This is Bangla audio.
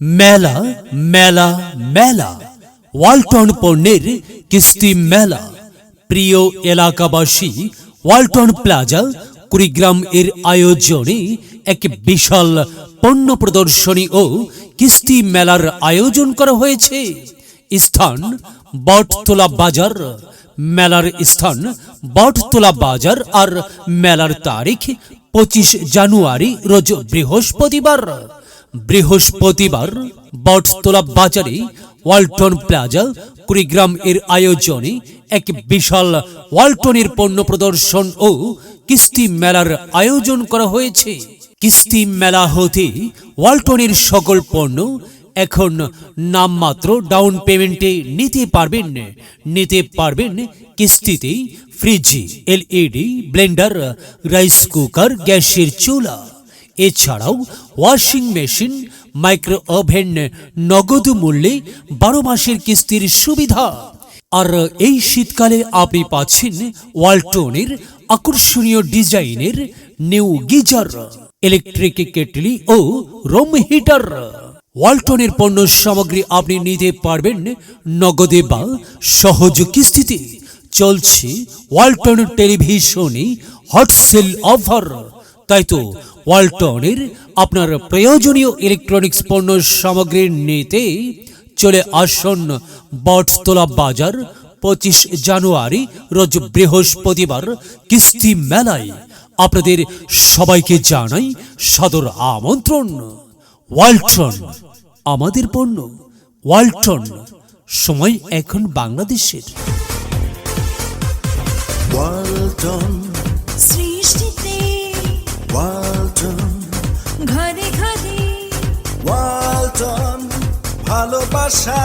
মেলা মেলা মেলা। ওয়ালটন পণ্যের কিস্তি মেলা। প্রিয় এলাকাবাসী, ওয়ালটন প্লাজা, কুড়িগ্রাম এর আয়োজনে এক বিশাল পণ্য প্রদর্শনী ও কিস্তি মেলার আয়োজন করা হয়েছে। স্থান বটতলা বাজার। মেলার স্থান বটতলা বাজার আর মেলার তারিখ পঁচিশ জানুয়ারি রোজ বৃহস্পতিবার। বৃহস্পতিবার বটতলা বাজারে ওয়ালটন প্লাজা, কুড়িগ্রাম এর আয়োজনে এক বিশাল ওয়ালটনের পণ্য প্রদর্শন ও কিস্তি মেলার আয়োজন করা হয়েছে। কিস্তি মেলা হতে ওয়ালটনের সকল পণ্য এখন নামমাত্র ডাউন পেমেন্টে নিতে পারবেন। নিতে পারবেন কিস্তিতে fridge, LED, blender, rice cooker, গ্যাসের চুলা। এছাড়াও ওয়াশিং মেশিন, মাইক্রো ওভেন, নগদ মূল্যে বারো মাসের কিস্তির সুবিধা। আর এই শীতকালে আপনি পাচ্ছেন ওয়ালটনের আকর্ষণীয় ডিজাইনের নিউ গিজার, ইলেকট্রিক কেটলি ও রুম হিটার। ওয়ালটনের পণ্য সামগ্রী আপনি নিতে পারবেন নগদে বা সহজ কিস্তিতে। চলছে ওয়ালটন টেলিভিশনে হট সেল অফার। তাই তো ওয়ালটনের আপনার প্রয়োজনীয় ইলেকট্রনিক্স পণ্য সামগ্রী নিতে চলে আসুন বটতলা বাজার পঁচিশ জানুয়ারি রোজ বৃহস্পতিবার কিস্তি মেলায়। আপনাদের সবাইকে জানাই সাদর আমন্ত্রণ ওয়ালটন আমাদের পণ্য ওয়ালটন সময় এখন বাংলাদেশের। ওয়ালটন। সৃষ্টিতে ওয়ালটন। ঘরে ঘরে। ওয়ালটন ভালোবাসা।